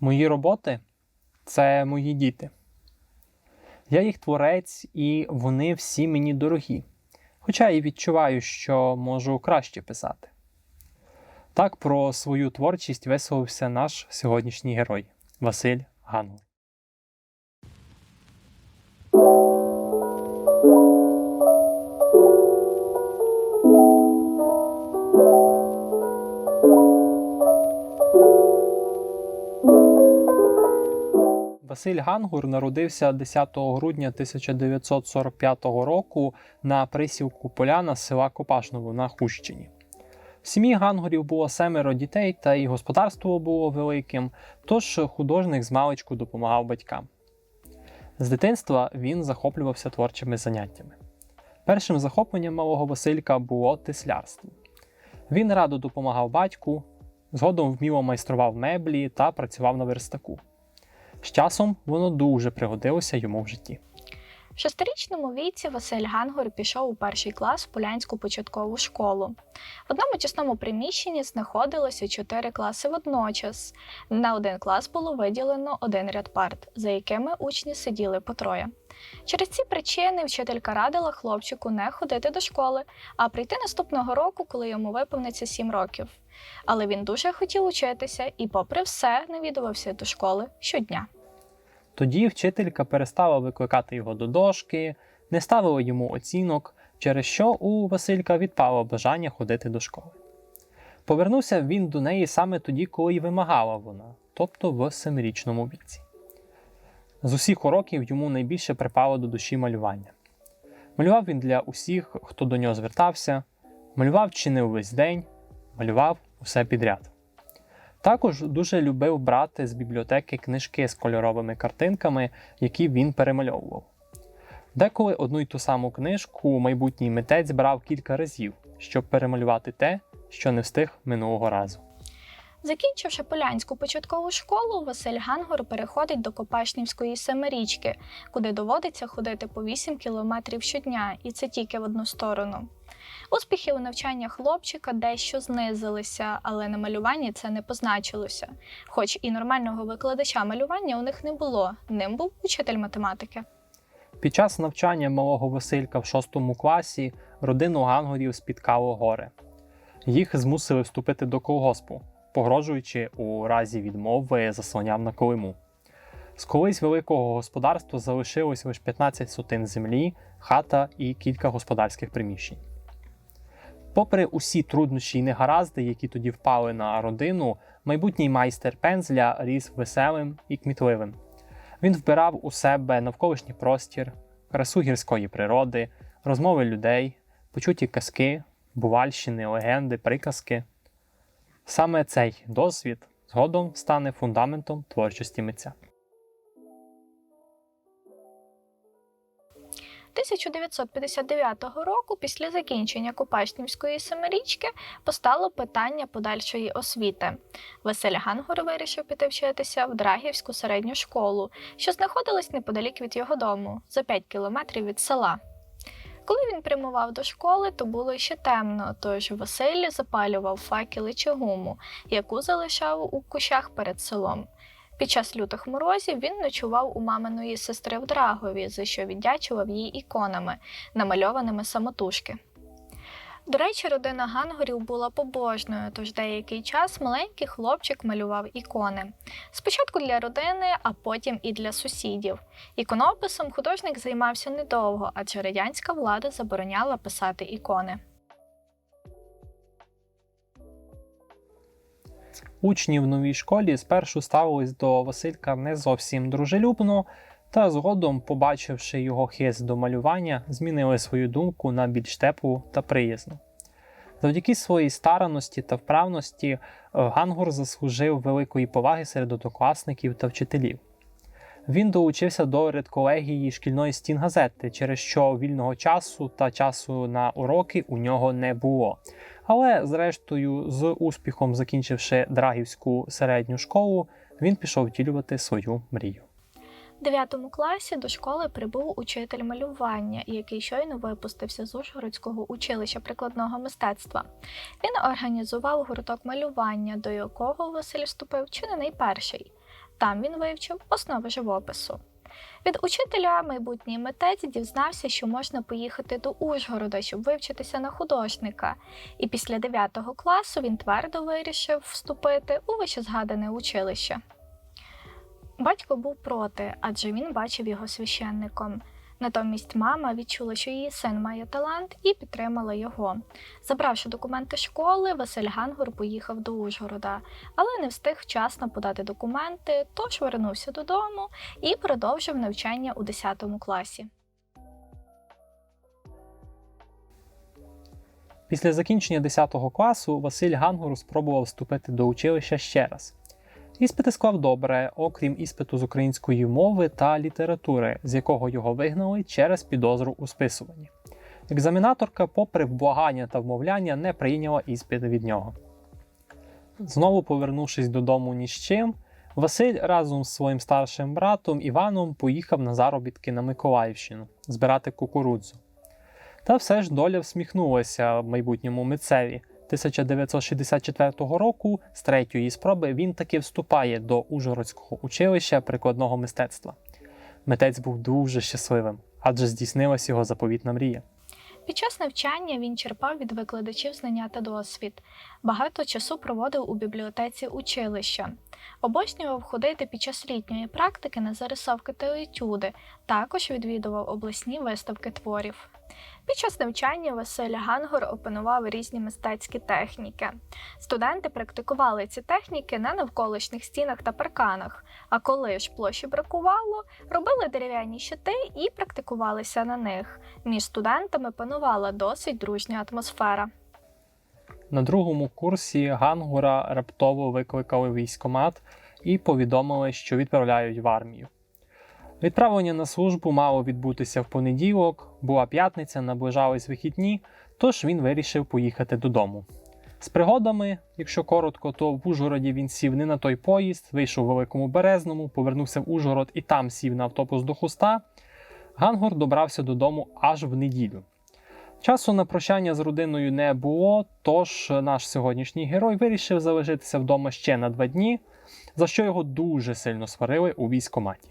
Мої роботи це мої діти. Я їх творець, і вони всі мені дорогі. Хоча і відчуваю, що можу краще писати. Так про свою творчість висловився наш сьогоднішній герой Василь Гангур. Василь Гангур народився 10 грудня 1945 року на присілку Поляна села Копашново на Хущині. В сім'ї Гангурів було семеро дітей, та і господарство було великим, тож художник з маличку допомагав батькам. З дитинства він захоплювався творчими заняттями. Першим захопленням малого Василька було теслярство. Він радо допомагав батьку, згодом вміло майстрував меблі та працював на верстаку. З часом воно дуже пригодилося йому в житті. В шестирічному віці Василь Гангор пішов у перший клас в Полянську початкову школу. В одному тісному приміщенні знаходилося чотири класи водночас. На один клас було виділено один ряд парт, за якими учні сиділи по троє. Через ці причини вчителька радила хлопчику не ходити до школи, а прийти наступного року, коли йому виповниться сім років. Але він дуже хотів учитися і, попри все, навідувався до школи щодня. Тоді вчителька перестала викликати його до дошки, не ставила йому оцінок, через що у Василька відпало бажання ходити до школи. Повернувся він до неї саме тоді, коли й вимагала вона, тобто в семирічному віці. З усіх уроків йому найбільше припало до душі малювання. Малював він для усіх, хто до нього звертався, малював чи не увесь день, малював усе підряд. Також дуже любив брати з бібліотеки книжки з кольоровими картинками, які він перемальовував. Деколи одну й ту саму книжку майбутній митець брав кілька разів, щоб перемалювати те, що не встиг минулого разу. Закінчивши полянську початкову школу, Василь Гангор переходить до Копашнівської семирічки, куди доводиться ходити по 8 кілометрів щодня, і це тільки в одну сторону. Успіхи у навчання хлопчика дещо знизилися, але на малюванні це не позначилося. Хоч і нормального викладача малювання у них не було, ним був учитель математики. Під час навчання малого Василька в шостому класі родину Гангорів спіткало горе. Їх змусили вступити до колгоспу, погрожуючи у разі відмови заслоням на Колиму. З колись великого господарства залишилось лише 15 сотин землі, хата і кілька господарських приміщень. Попри усі труднощі й негаразди, які тоді впали на родину, майбутній майстер пензля ріс веселим і кмітливим. Він вбирав у себе навколишній простір, красу гірської природи, розмови людей, почуті казки, бувальщини, легенди, приказки. Саме цей досвід згодом стане фундаментом творчості митця. 1959 року, після закінчення Купашнівської семирічки, постало питання подальшої освіти. Василь Гангор вирішив піти вчитися в Драгівську середню школу, що знаходилась неподалік від його дому, за 5 кілометрів від села. Коли він прямував до школи, то було ще темно, тож Василь запалював факели чи гуму, яку залишав у кущах перед селом. Під час лютих морозів він ночував у маминої сестри в Драгові, за що віддячував їй іконами, намальованими самотужки. До речі, родина Гангорів була побожною, тож деякий час маленький хлопчик малював ікони. Спочатку для родини, а потім і для сусідів. Іконописом художник займався недовго, адже радянська влада забороняла писати ікони. Учні в новій школі спершу ставились до Василька не зовсім дружелюбно, та згодом, побачивши його хист до малювання, змінили свою думку на більш теплу та приязну. Завдяки своїй старанності та вправності е, Гангур заслужив великої поваги серед однокласників та вчителів. Він долучився до редколегії шкільної стінгазети, через що вільного часу та часу на уроки у нього не було. Але, зрештою, з успіхом закінчивши Драгівську середню школу, він пішов втілювати свою мрію. В 9 класі до школи прибув учитель малювання, який щойно випустився з Ужгородського училища прикладного мистецтва. Він організував гурток малювання, до якого Василь вступив чи не найперший. Там він вивчив основи живопису. Від учителя майбутній митець дізнався, що можна поїхати до Ужгорода, щоб вивчитися на художника. І після 9 класу він твердо вирішив вступити у вищезгадане училище. Батько був проти, адже він бачив його священником. Натомість мама відчула, що її син має талант, і підтримала його. Забравши документи школи, Василь Гангур поїхав до Ужгорода, але не встиг вчасно подати документи, тож вернувся додому і продовжив навчання у 10 класі. Після закінчення 10 класу Василь Гангур спробував вступити до училища ще раз. Іспити склав добре, окрім іспиту з української мови та літератури, з якого його вигнали через підозру у списуванні. Екзаменаторка, попри вблагання та вмовляння, не прийняла іспит від нього. Знову повернувшись додому ні з чим, Василь разом з своїм старшим братом Іваном поїхав на заробітки на Миколаївщину збирати кукурудзу. Та все ж доля всміхнулася майбутньому митцеві. 1964 року з третьої спроби він таки вступає до Ужгородського училища прикладного мистецтва. Митець був дуже щасливим, адже здійснилась його заповітна мрія. Під час навчання він черпав від викладачів знання та досвід. Багато часу проводив у бібліотеці училища. Обожнював ходити під час літньої практики на зарисовки та етюди, також відвідував обласні виставки творів. Під час навчання Василь Гангор опанував різні мистецькі техніки. Студенти практикували ці техніки на навколишніх стінах та парканах, а коли ж площі бракувало, робили дерев'яні щити і практикувалися на них. Між студентами панувала досить дружня атмосфера. На другому курсі Гангура раптово викликали військомат і повідомили, що відправляють в армію. Відправлення на службу мало відбутися в понеділок, була п'ятниця, наближались вихідні, тож він вирішив поїхати додому. З пригодами, якщо коротко, то в Ужгороді він сів не на той поїзд, вийшов у Великому Березному, повернувся в Ужгород і там сів на автобус до Хуста. Гангор добрався додому аж в неділю. Часу на прощання з родиною не було, тож наш сьогоднішній герой вирішив залишитися вдома ще на два дні, за що його дуже сильно сварили у військоматі.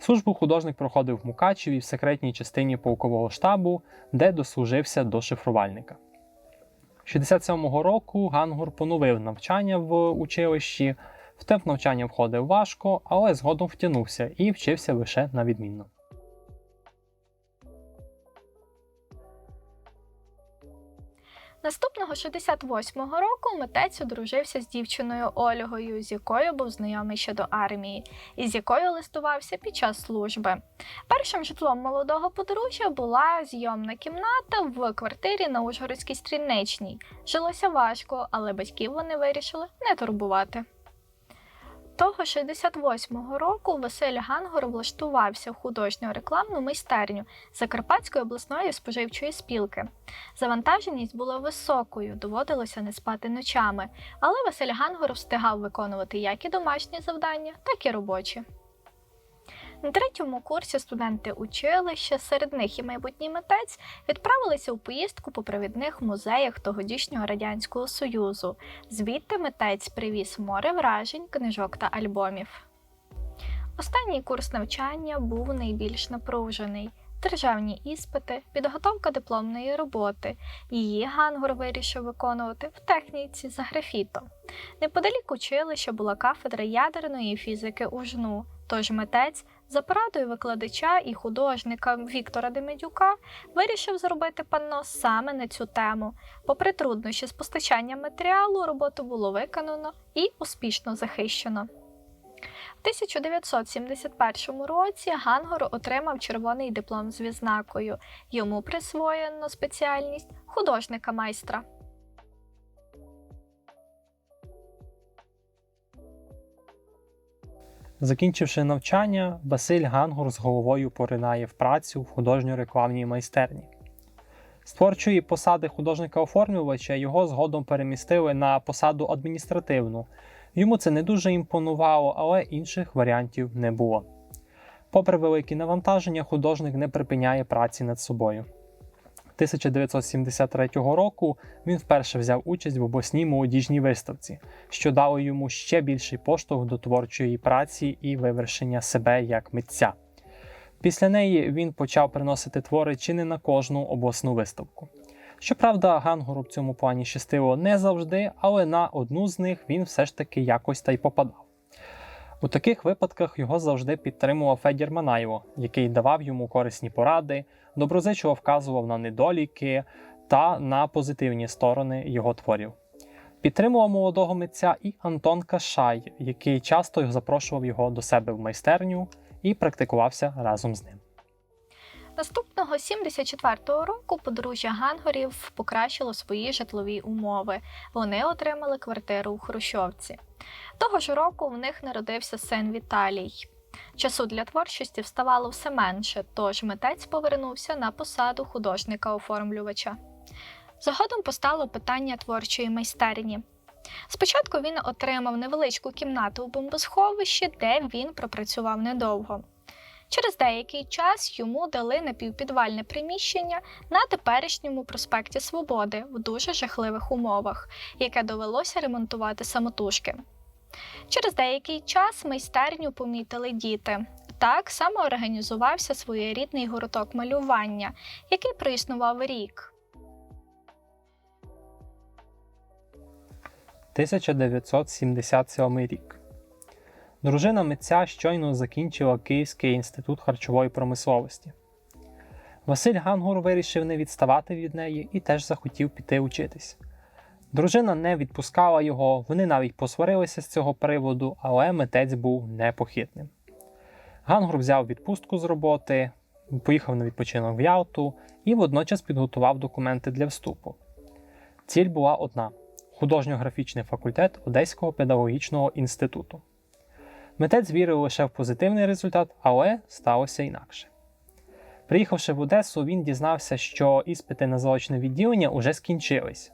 Службу художник проходив в Мукачеві в секретній частині полкового штабу, де дослужився до шифрувальника. 67-го року Гангур поновив навчання в училищі, в темп навчання входив важко, але згодом втягнувся і вчився лише на відмінно. Наступного 68-го року митець одружився з дівчиною Ольгою, з якою був знайомий ще до армії, і з якою листувався під час служби. Першим житлом молодого подружжя була зйомна кімната в квартирі на Ужгородській стрільничній. Жилося важко, але батьків вони вирішили не турбувати. Того 68-го року Василь Гангор влаштувався в художню рекламну майстерню Закарпатської обласної споживчої спілки. Завантаженість була високою, доводилося не спати ночами, але Василь Гангор встигав виконувати як і домашні завдання, так і робочі. На третьому курсі студенти училища, серед них і майбутній митець, відправилися у поїздку по провідних музеях тогодішнього Радянського Союзу. Звідти митець привіз море вражень, книжок та альбомів. Останній курс навчання був найбільш напружений. Державні іспити, підготовка дипломної роботи. Її Гангур вирішив виконувати в техніці за графітом. Неподалік училища була кафедра ядерної фізики УЖНУ, тож митець за порадою викладача і художника Віктора Демидюка вирішив зробити панно саме на цю тему. Попри труднощі з постачанням матеріалу, роботу було виконано і успішно захищено. В 1971 році Гангор отримав червоний диплом з відзнакою. Йому присвоєно спеціальність художника майстра. Закінчивши навчання, Василь Гангур з головою поринає в працю в художньо-рекламній майстерні. З творчої посади художника-оформлювача його згодом перемістили на посаду адміністративну. Йому це не дуже імпонувало, але інших варіантів не було. Попри великі навантаження, художник не припиняє праці над собою. 1973 року він вперше взяв участь в обласній молодіжній виставці, що дало йому ще більший поштовх до творчої праці і вивершення себе як митця. Після неї він почав приносити твори чи не на кожну обласну виставку. Щоправда, Гангуру в цьому плані щастило не завжди, але на одну з них він все ж таки якось та й попадав. У таких випадках його завжди підтримував Федір Манаєво, який давав йому корисні поради, доброзичливо вказував на недоліки та на позитивні сторони його творів. Підтримував молодого митця і Антон Кашай, який часто запрошував його до себе в майстерню і практикувався разом з ним. Наступного 74-го року подружжя Гангорів покращило свої житлові умови. Вони отримали квартиру у Хрущовці. Того ж року в них народився син Віталій. Часу для творчості вставало все менше, тож митець повернувся на посаду художника-оформлювача. Згодом постало питання творчої майстерні. Спочатку він отримав невеличку кімнату у бомбосховищі, де він пропрацював недовго. Через деякий час йому дали напівпідвальне приміщення на теперішньому проспекті Свободи в дуже жахливих умовах, яке довелося ремонтувати самотужки. Через деякий час майстерню помітили діти. Так само організувався своєрідний гурток малювання, який проіснував рік. 1977 рік. Дружина митця щойно закінчила Київський інститут харчової промисловості. Василь Гангур вирішив не відставати від неї і теж захотів піти учитись. Дружина не відпускала його, вони навіть посварилися з цього приводу, але митець був непохитним. Гангур взяв відпустку з роботи, поїхав на відпочинок в Ялту і водночас підготував документи для вступу. Ціль була одна художньо-графічний факультет Одеського педагогічного інституту. Митець вірив лише в позитивний результат, але сталося інакше. Приїхавши в Одесу, він дізнався, що іспити на заочне відділення уже скінчились.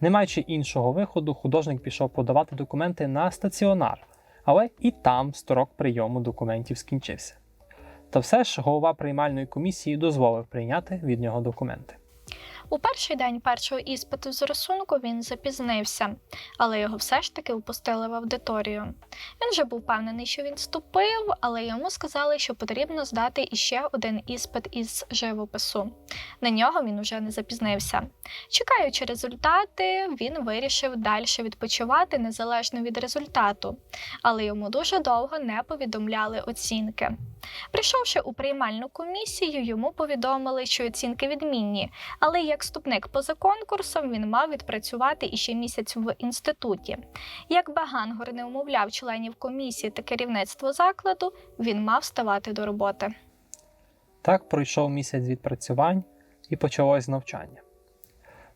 Не маючи іншого виходу, художник пішов подавати документи на стаціонар, але і там строк прийому документів скінчився. Та все ж голова приймальної комісії дозволив прийняти від нього документи. У перший день першого іспиту з рисунку він запізнився, але його все ж таки впустили в аудиторію. Він вже був впевнений, що він вступив, але йому сказали, що потрібно здати іще один іспит із живопису. На нього він уже не запізнився. Чекаючи результати, він вирішив далі відпочивати незалежно від результату, але йому дуже довго не повідомляли оцінки. Прийшовши у приймальну комісію, йому повідомили, що оцінки відмінні, але як вступник поза конкурсом він мав відпрацювати іще місяць в інституті. Якби Гангор не умовляв членів комісії та керівництво закладу, він мав ставати до роботи. Так пройшов місяць відпрацювань і почалось навчання.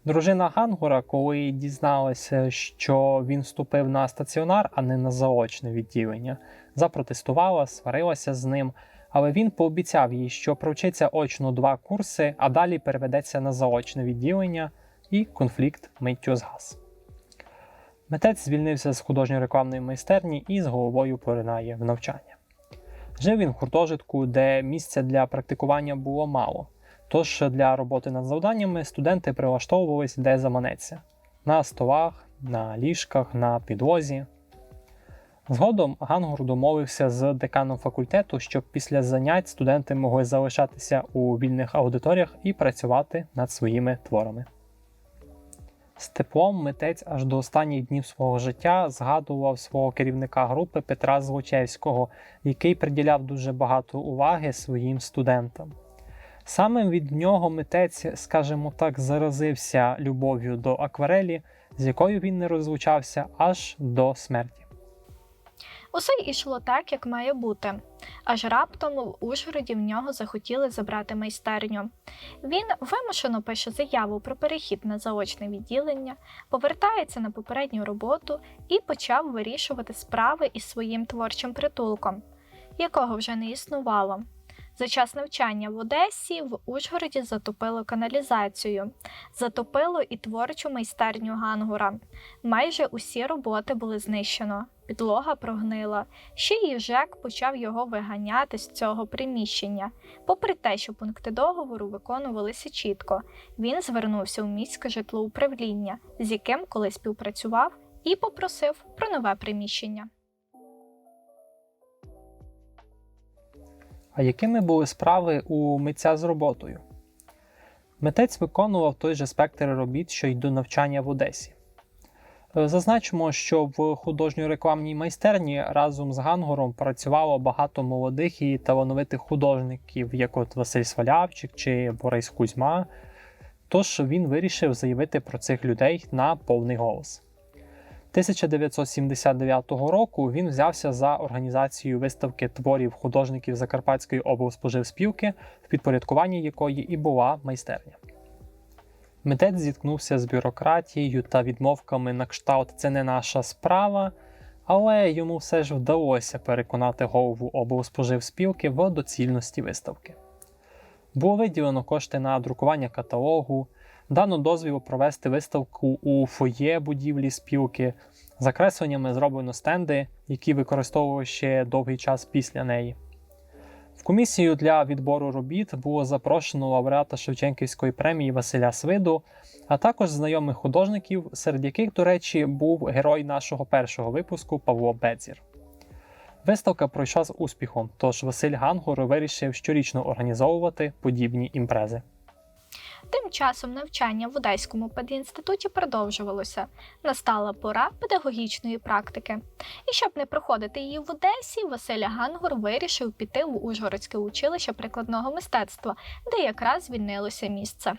Дружина Гангура, коли дізналася, що він вступив на стаціонар, а не на заочне відділення, запротестувала, сварилася з ним, але він пообіцяв їй, що провчиться очно два курси, а далі переведеться на заочне відділення і конфлікт миттю згас. Митець звільнився з художньо-рекламної майстерні і з головою поринає в навчання. Жив він в гуртожитку, де місця для практикування було мало. Тож для роботи над завданнями студенти прилаштовувались де заманеться на столах, на ліжках, на підлозі. Згодом Гангур домовився з деканом факультету, щоб після занять студенти могли залишатися у вільних аудиторіях і працювати над своїми творами. З теплом митець аж до останніх днів свого життя згадував свого керівника групи Петра Злочевського, який приділяв дуже багато уваги своїм студентам. Саме від нього митець, скажімо так, заразився любов'ю до акварелі, з якою він не розлучався аж до смерті. Усе йшло так, як має бути. Аж раптом в Ужгороді в нього захотіли забрати майстерню. Він вимушено пише заяву про перехід на заочне відділення, повертається на попередню роботу і почав вирішувати справи із своїм творчим притулком, якого вже не існувало. За час навчання в Одесі в Ужгороді затопило каналізацію, затопило і творчу майстерню Гангура. Майже усі роботи були знищено. Підлога прогнила. Ще й ЖЕК почав його виганяти з цього приміщення. Попри те, що пункти договору виконувалися чітко, він звернувся у міське житлоуправління, з яким колись співпрацював, і попросив про нове приміщення. А якими були справи у митця з роботою? Митець виконував той же спектр робіт, що й до навчання в Одесі. Е, Зазначимо, що в художньо-рекламній майстерні разом з Гангором працювало багато молодих і талановитих художників, як от Василь Свалявчик чи Борис Кузьма. Тож він вирішив заявити про цих людей на повний голос. 1979 року він взявся за організацію виставки творів художників Закарпатської облспоживспілки, в підпорядкуванні якої і була майстерня. Митець зіткнувся з бюрократією та відмовками на кшталт це не наша справа, але йому все ж вдалося переконати голову облспоживспілки в доцільності виставки. Було виділено кошти на друкування каталогу, дано дозвіл провести виставку у фоє будівлі спілки. За кресленнями зроблено стенди, які використовували ще довгий час після неї. В комісію для відбору робіт було запрошено лауреата Шевченківської премії Василя Свиду, а також знайомих художників, серед яких, до речі, був герой нашого першого випуску Павло Бедзір. Виставка пройшла з успіхом, тож Василь Гангур вирішив щорічно організовувати подібні імпрези. Тим часом навчання в Одеському педінституті продовжувалося. Настала пора педагогічної практики. І щоб не проходити її в Одесі, Василь Гангур вирішив піти в Ужгородське училище прикладного мистецтва, де якраз звільнилося місце.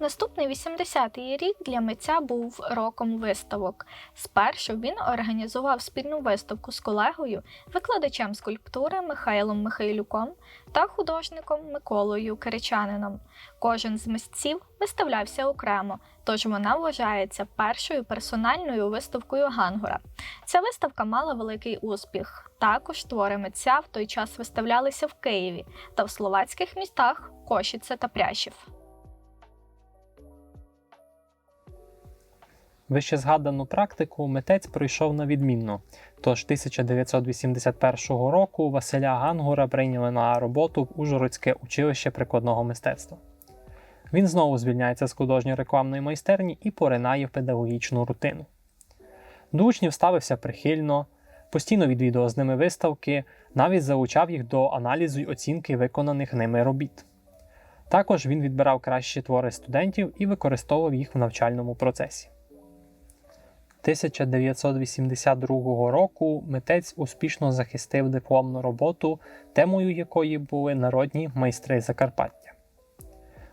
Наступний 80-й рік для митця був роком виставок. Спершу він організував спільну виставку з колегою, викладачем скульптури Михайлом Михайлюком та художником Миколою Киричанином. Кожен з митців виставлявся окремо, тож вона вважається першою персональною виставкою Гангора. Ця виставка мала великий успіх. Також твори митця в той час виставлялися в Києві та в словацьких містах Кошіце та Прящів. Вище згадану практику митець пройшов на відмінно. Тож 1981 року Василя Гангура прийняли на роботу в Ужгородське училище прикладного мистецтва. Він знову звільняється з художньо-рекламної майстерні і поринає в педагогічну рутину. До учнів ставився прихильно, постійно відвідував з ними виставки, навіть залучав їх до аналізу й оцінки виконаних ними робіт. Також він відбирав кращі твори студентів і використовував їх в навчальному процесі. 1982 року митець успішно захистив дипломну роботу, темою якої були народні майстри Закарпаття.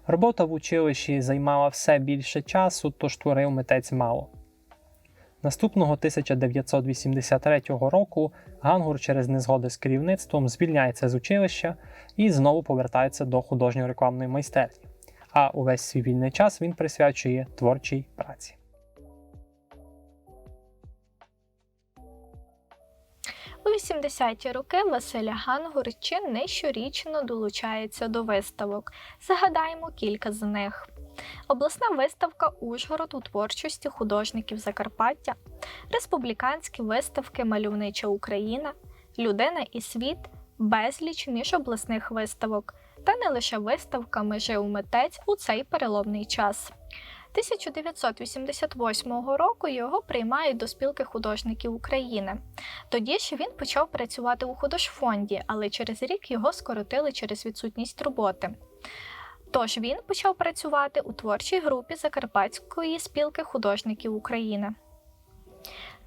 Робота в училищі займала все більше часу, тож творив митець мало. Наступного 1983 року Гангур через незгоди з керівництвом звільняється з училища і знову повертається до художньо-рекламної майстерні. А увесь свій вільний час він присвячує творчій праці. У 80-ті роки Василь Гангур чи не щорічно долучається до виставок. Загадаємо кілька з них. Обласна виставка Ужгород у творчості художників Закарпаття, республіканські виставки Мальовнича Україна, Людина і світ, безліч міжобласних виставок, та не лише виставка Ми жив митець у цей переломний час. 1988 року його приймають до спілки художників України. Тоді ж він почав працювати у художфонді, але через рік його скоротили через відсутність роботи. Тож він почав працювати у творчій групі Закарпатської спілки художників України.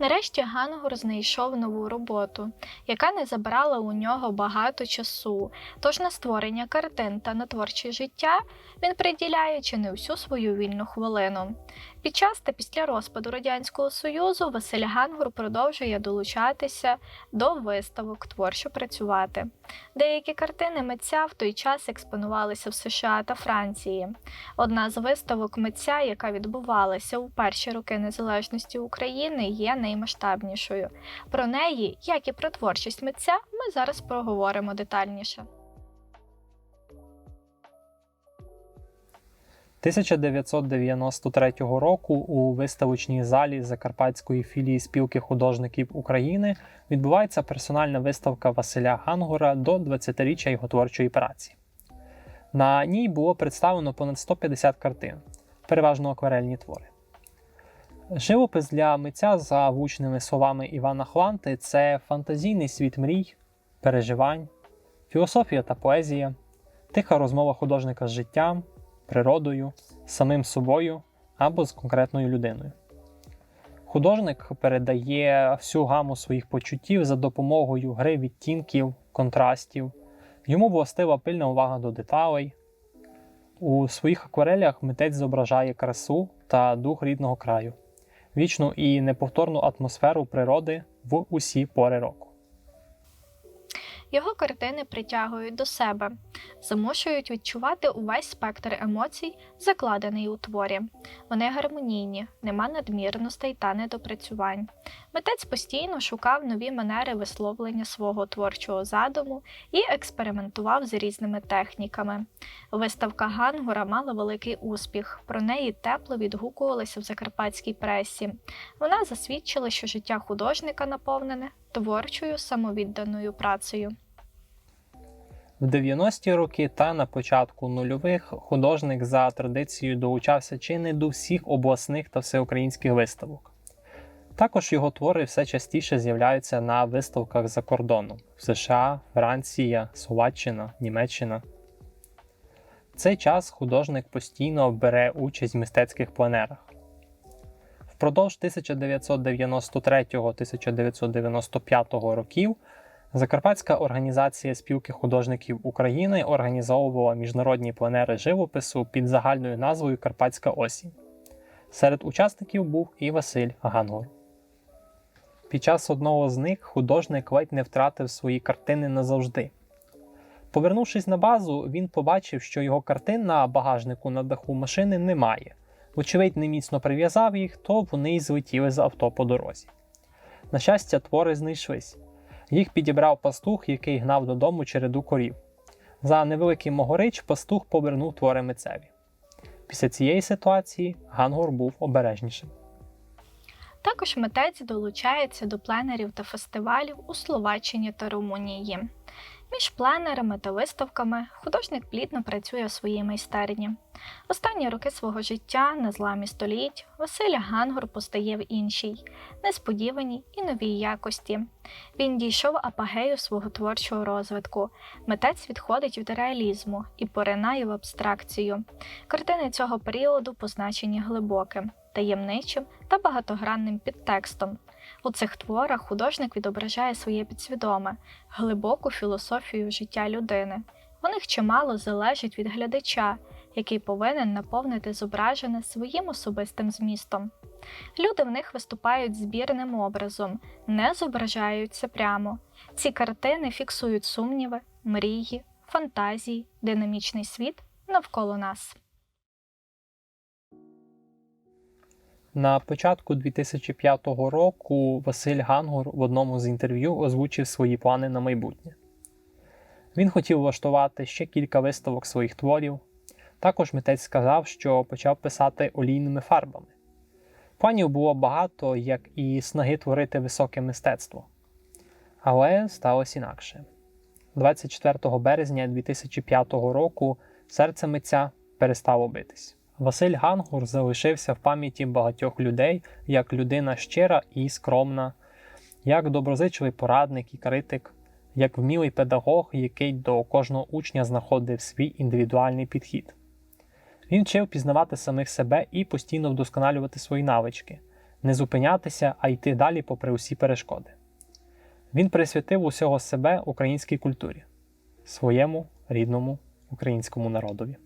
Нарешті Гангур знайшов нову роботу, яка не забрала у нього багато часу. Тож на створення картин та на творче життя він приділяє чи не всю свою вільну хвилину. Під час та після розпаду Радянського Союзу Василь Гангур продовжує долучатися до виставок, творчо працювати. Деякі картини митця в той час експонувалися в США та Франції. Одна з виставок митця, яка відбувалася у перші роки незалежності України, є наймасштабнішою. Про неї, як і про творчість митця, ми зараз проговоримо детальніше. 1993 року у виставочній залі Закарпатської філії спілки художників України відбувається персональна виставка Василя Гангора до 20-річчя його творчої праці. На ній було представлено понад 150 картин, переважно акварельні твори. Живопис для митця за влучними словами Івана Хланти це фантазійний світ мрій, переживань, філософія та поезія, тиха розмова художника з життям, природою, самим собою або з конкретною людиною. Художник передає всю гаму своїх почуттів за допомогою гри відтінків, контрастів. Йому властива пильна увага до деталей. У своїх акварелях митець зображає красу та дух рідного краю, вічну і неповторну атмосферу природи в усі пори року. Його картини притягують до себе, змушують відчувати увесь спектр емоцій, закладений у творі. Вони гармонійні, нема надмірностей та недопрацювань. Митець постійно шукав нові манери висловлення свого творчого задуму і експериментував з різними техніками. Виставка Гангора мала великий успіх. Про неї тепло відгукувалися в закарпатській пресі. Вона засвідчила, що життя художника наповнене творчою самовідданою працею. В 90-ті роки та на початку нульових художник за традицією долучався чи не до всіх обласних та всеукраїнських виставок. Також його твори все частіше з'являються на виставках за кордоном в США, Франція, Словаччина, Німеччина. В цей час художник постійно бере участь в мистецьких пленерах. Впродовж 1993-1995 років Закарпатська організація спілки художників України організовувала міжнародні пленери живопису під загальною назвою Карпатська осінь. Серед учасників був і Василь Гангор. Під час одного з них художник ледь не втратив свої картини назавжди. Повернувшись на базу, він побачив, що його картин на багажнику на даху машини немає. Вочевидь, не міцно прив'язав їх, то вони й злетіли з авто по дорозі. На щастя, твори знайшлись. Їх підібрав пастух, який гнав додому череду корів. За невеликий могорич пастух повернув твори митцеві. Після цієї ситуації Гангор був обережнішим. Також митець долучається до пленерів та фестивалів у Словаччині та Румунії. Між пленерами та виставками художник плідно працює у своїй майстерні. Останні роки свого життя на зламі століть Василя Гангор постає в іншій, несподіваній і новій якості. Він дійшов апогею свого творчого розвитку. Митець відходить від реалізму і поринає в абстракцію. Картини цього періоду позначені глибоким, таємничим та багатогранним підтекстом. У цих творах художник відображає своє підсвідоме, глибоку філософію життя людини. У них чимало залежить від глядача, який повинен наповнити зображене своїм особистим змістом. Люди в них виступають збірним образом, не зображаються прямо. Ці картини фіксують сумніви, мрії, фантазії, динамічний світ навколо нас. На початку 2005 року Василь Гангур в одному з інтерв'ю озвучив свої плани на майбутнє. Він хотів влаштувати ще кілька виставок своїх творів. Також митець сказав, що почав писати олійними фарбами. Планів було багато, як і снаги творити високе мистецтво. Але сталося інакше. 24 березня 2005 року серце митця перестало битись. Василь Гангур залишився в пам'яті багатьох людей як людина щира і скромна, як доброзичливий порадник і критик, як вмілий педагог, який до кожного учня знаходив свій індивідуальний підхід. Він вчив пізнавати самих себе і постійно вдосконалювати свої навички, не зупинятися, а йти далі попри усі перешкоди. Він присвятив усього себе українській культурі, своєму рідному українському народові.